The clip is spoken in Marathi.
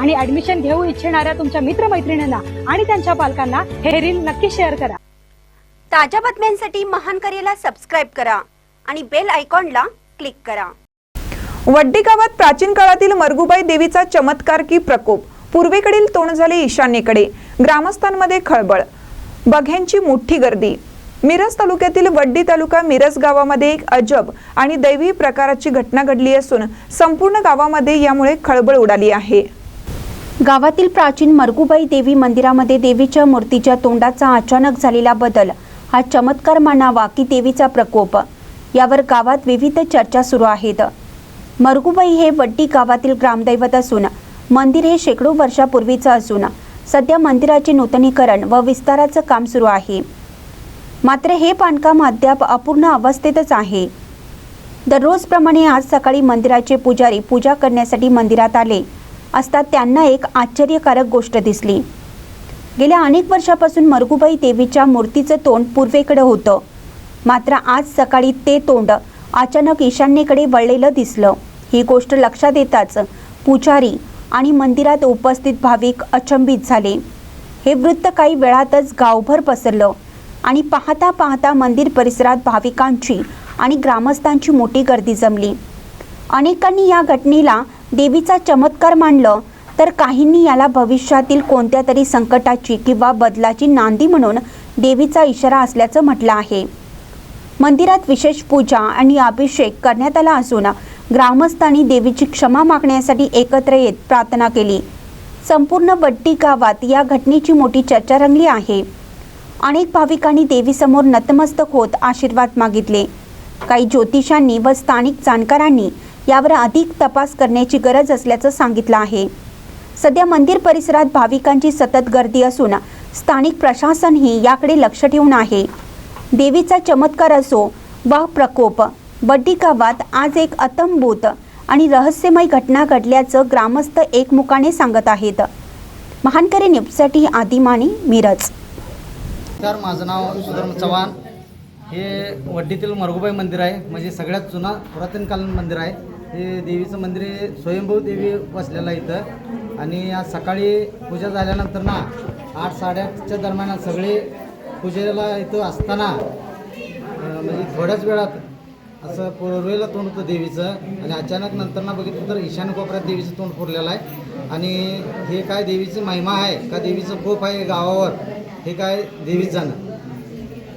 आणि ऍडमिशन घेऊ इच्छिणाऱ्या तुमच्या मित्रमैत्रिणींना आणि त्यांच्या पालकांना हे रील नक्की शेअर करा. ताज्या बातम्यांसाठी महान करेला सबस्क्राईब करा आणि बेल आयकॉनला क्लिक करा. वड्डी गावात प्राचीन काळातील मरगुबाई देवीचा चमत्कार की प्रकोप. पूर्वेकडील तोंड झाले ईशान्येकडे. ग्रामस्थांमध्ये खळबळ. बघ्यांची मोठी गर्दी. मिरज तालुक्यातील वड्डी तालुका मिरज गावामध्ये एक अजब आणि दैवी प्रकाराची घटना घडली असून संपूर्ण गावामध्ये यामुळे खळबळ उडाली आहे. गावातील प्राचीन मरगुबाई देवी मंदिरामध्ये देवीच्या मूर्तीच्या तोंडाचा अचानक झालेला बदल हा चमत्कार मानावा की देवीचा प्रकोप. यावर गावात विविध चर्चा सुरू आहेत. मरगुबाई हे वड्डी गावातील ग्रामदैवत असून मंदिर हे शेकडो वर्षापूर्वीचं असून सध्या मंदिराचे नूतनीकरण व विस्ताराचं काम सुरू आहे. मात्र हे बांधकाम अद्याप अपूर्ण अवस्थेतच आहे. दररोजप्रमाणे आज सकाळी मंदिराचे पुजारी पूजा करण्यासाठी मंदिरात आले. असता त्यांना एक आश्चर्यकारक गोष्ट दिसली. गेल्या अनेक वर्षापासून मरगुबाई देवीच्या मूर्तीचं तोंड पूर्वेकडे होतं. मात्र आज सकाळी ते तोंड अचानक ईशान्येकडे वळलेलं दिसलं. ही गोष्ट लक्षात येताच पुजारी आणि मंदिरात उपस्थित भाविक अचंबित झाले. हे वृत्त काही वेळातच गावभर पसरलं आणि पाहता पाहता मंदिर परिसरात भाविकांची आणि ग्रामस्थांची मोठी गर्दी जमली. अनेकांनी या घटनेला देवीचा चमत्कार मानलं तर काहींनी याला भविष्यातील कोणत्या तरी संकटाची किंवा बदलाची नांदी म्हणून देवीचा इशारा असल्याचं म्हटलं आहे. मंदिरात विशेष पूजा आणि अभिषेक करण्यात आला असून ग्रामस्थांनी देवीची क्षमा मागण्यासाठी एकत्र येत प्रार्थना केली. संपूर्ण बड्डी गावात या घटनेची मोठी चर्चा रंगली आहे. अनेक भाविकांनी देवीसमोर नतमस्तक होत आशीर्वाद मागितले. काही ज्योतिषांनी व स्थानिक जाणकारांनी यावर अधिक तपास करण्याची गरज असल्याचं सांगितलं आहे. सध्या मंदिर परिसरात भाविकांची सतत गर्दी असून स्थानिक प्रशासनही याकडे लक्ष ठेवून आहे. देवीचा चमत्कार असो वा प्रकोप बड्डी गावात आज एक अतंबूत आणि रहस्यमय घटना घडल्याचं ग्रामस्थ एकमुखाने सांगत आहेत. महानकरी न्यूजसाठी आदिमानी मिरज. तर माझं नाव सुधर्म चव्हाण. हे वड्डीतील मरगुबाई मंदिर आहे. म्हणजे सगळ्यात जुना पुरातनकालीन मंदिर आहे. हे देवीचं मंदिर हे स्वयंभू देवी वसलेलं आहे इथं. आणि आज सकाळी पूजा झाल्यानंतर ना आठ साडेआठच्या दरम्यान सगळे पूजेला इथं असताना म्हणजे थोड्याच वेळात असं पूर्वेला तोंड होतं देवीचं. आणि अचानक नंतर ना बघितलं तर ईशान्य कोपऱ्यात देवीचं तोंड फुरलेलं आहे. आणि हे काय देवीची महिमा आहे का देवीचं कोप आहे गावावर हे काय देवीच जाणं.